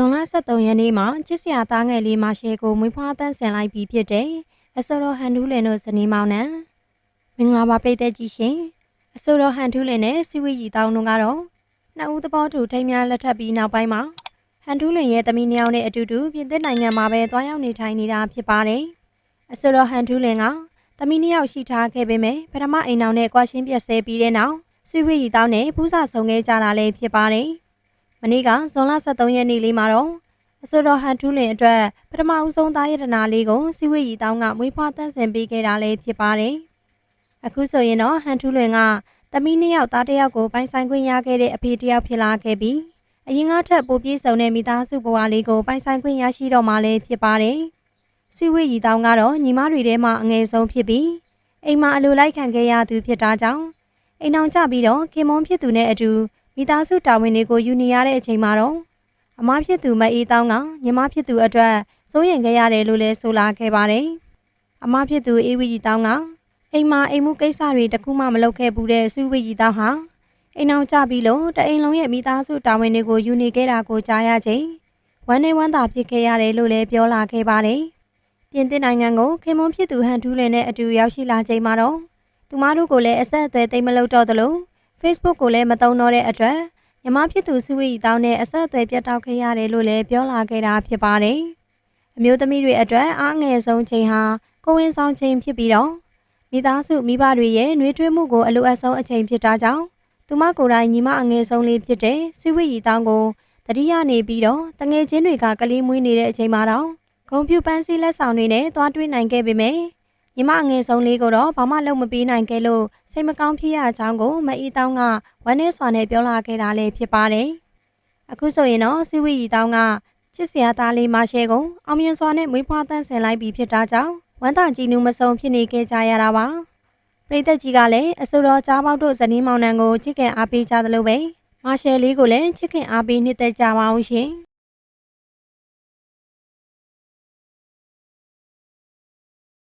ွန်လ23ရက်နေ့မှာချစ်စရာသားငယ်လေးမာရှယ်ကိုမွေးဖွားတန်းဆင်လိုက်ပြီးဖြစ်တဲ့အဆိုတော်ဟန်ထူးလင်တို့ဇနီးမောင်နှံမင်္ဂလာပါပိတ်သက်ကြီးရှင်အဆိုတော်ဟန်ထူးလင်နဲ့စီဝီရီတောင်းတို့ကတော့နှစ်ဦးသဘောတူထိမ်းများလက်ထပ်ပြီးနောက်ပိုင်းမှာဟန်ထူးလင်ရဲ့တမီးနှစ်ယောက်နဲ့အတူတူပြင်သစ်နိုင်ငံမှာပဲတွားရောက်နေထိုင်နေတာဖြစ်ပါတယ်အဆိုတော်ဟန်ထူးလင်ကတမီးနှစ်ယောက်ရှိထားခဲ့ပေမဲ့ပထမအိမ်အောင်နဲ့ကွာရှင်းပြက်ဆဲပြီးတဲ့နောက်စီဝီရီတောင်းနဲ့ဖူးစာဆုံခဲ့ကြတာလည်းဖြစ်ပါတယ် မနေ့ကဇွန်လ23ရက်နေ့လေးမှာတော့အဆိုတော်ဟန်ထူးလင်အတွက်ပထမဦးဆုံးသားရတနာလေးကိုစီဝေရီတောင်းကမွေးဖွားတန်းဆင်ပေးခဲ့တာလည်းဖြစ်ပါတယ်။အခုဆိုရင်တော့ဟန်ထူးလင်ကသမီးနှစ်ယောက်သားတစ်ယောက်ကိုပိုင်ဆိုင်ခွင့်ရခဲ့တဲ့အဖေတစ်ယောက်ဖြစ်လာခဲ့ပြီးအရင်ကထက်ပိုပြည့်စုံတဲ့မိသားစုဘဝလေးကိုပိုင်ဆိုင်ခွင့်ရရှိတော့မှလည်းဖြစ်ပါတယ်။စီဝေရီတောင်းကတော့ညီမတွေထဲမှာအငယ်ဆုံးဖြစ်ပြီးအိမ်မှာအလိုလိုက်ခံခဲ့ရသူဖြစ်တာကြောင့်အိမ်အောင်ကြပြီးတော့ခင်မွန်ဖြစ်သူနဲ့အတူ မိသားစုတာဝန်တွေကိုယူနေရတဲ့အချိန်မှာတော့အမဖြစ်သူမအေးတောင်းကညီမဖြစ်သူအတွက်စိုးရင်ခဲ့ရတယ်လို့လည်းဆိုလာခဲ့ပါတယ်။အမဖြစ်သူအေးဝီကြီးတောင်းကအိမ်မှာအိမ်မှုကိစ္စတွေတခုမှမလုပ်ခဲ့ဘူးတဲ့ဆွေဝီကြီးတောင်းဟာအိမ်အောင်ကြပြီးလို့တအိမ်လုံးရဲ့မိသားစုတာဝန်တွေကိုယူနေခဲ့တာကိုကြားရချိန်ဝမ်းနေဝမ်းသာဖြစ်ခဲ့ရတယ်လို့လည်းပြောလာခဲ့ပါတယ်။ပြင်သစ်နိုင်ငံကိုခင်မွန်ဖြစ်သူဟန်ထူးလင်နဲ့အတူရောက်ရှိလာချိန်မှာတော့သူမတို့ကိုလည်းအဆက်အသွယ်သိမ်းမလုပ်တော့သလို Facebook ကိုလည်းမတုံတော့တဲ့အတွက်ညီမဖြစ်သူစုဝေးတောင်းနဲ့အဆက်အသွယ်ပြတ်တောက်ခဲ့ရတယ်လို့လည်းပြောလာခဲ့တာဖြစ်ပါတယ်။အမျိုးသမီးတွေအတွက်အားငယ်ဆုံးချိန်ဟာကိုဝင်ဆောင်ချိန်ဖြစ်ပြီးတော့မိသားစုမိဘတွေရဲ့နှွေးထွေးမှုကိုအလိုအပ်ဆုံးအချိန်ဖြစ်တာကြောင့်သူမကိုယ်တိုင်ညီမအငယ်ဆုံးလေးဖြစ်တဲ့စုဝေးတောင်းကိုတတိယနေပြီးတော့တငယ်ချင်းတွေကကလေးမွေးနေတဲ့အချိန်မှာတော့ဂုံပြူပန်းစည်းလက်ဆောင်တွေနဲ့သွားတွေ့နိုင်ခဲ့ပေမယ့် ညီမအငယ်ဆုံးလေးကိုတော့ဘာမှလုပ်မပေးနိုင်ခဲ့လို့စိတ်မကောင်းဖြစ်ရကြောင်းကိုမအီတောင်းကဝမ်းနဲ့စွာနဲ့ပြောလာခဲ့တာလည်းဖြစ်ပါတယ်။အခုဆိုရင်တော့စီဝီရီတောင်းကချစ်စရာသားလေးမရှဲကိုအောင်မြင်စွာနဲ့မွေးဖွားတန်းဆင်လိုက်ပြီးဖြစ်တာကြောင့်ဝမ်းသာကြည်နူးမဆုံးဖြစ်နေခဲ့ကြရတာပါ။ပရိသတ်ကြီးကလည်းအဆိုတော်ကြားပေါက်တို့ဇနီးမောင်နှံကိုချစ်ခင်အားပေးကြသလိုပဲမရှဲလေးကိုလည်းချစ်ခင်အားပေးနှစ်သက်ကြပါအောင်ရှင်။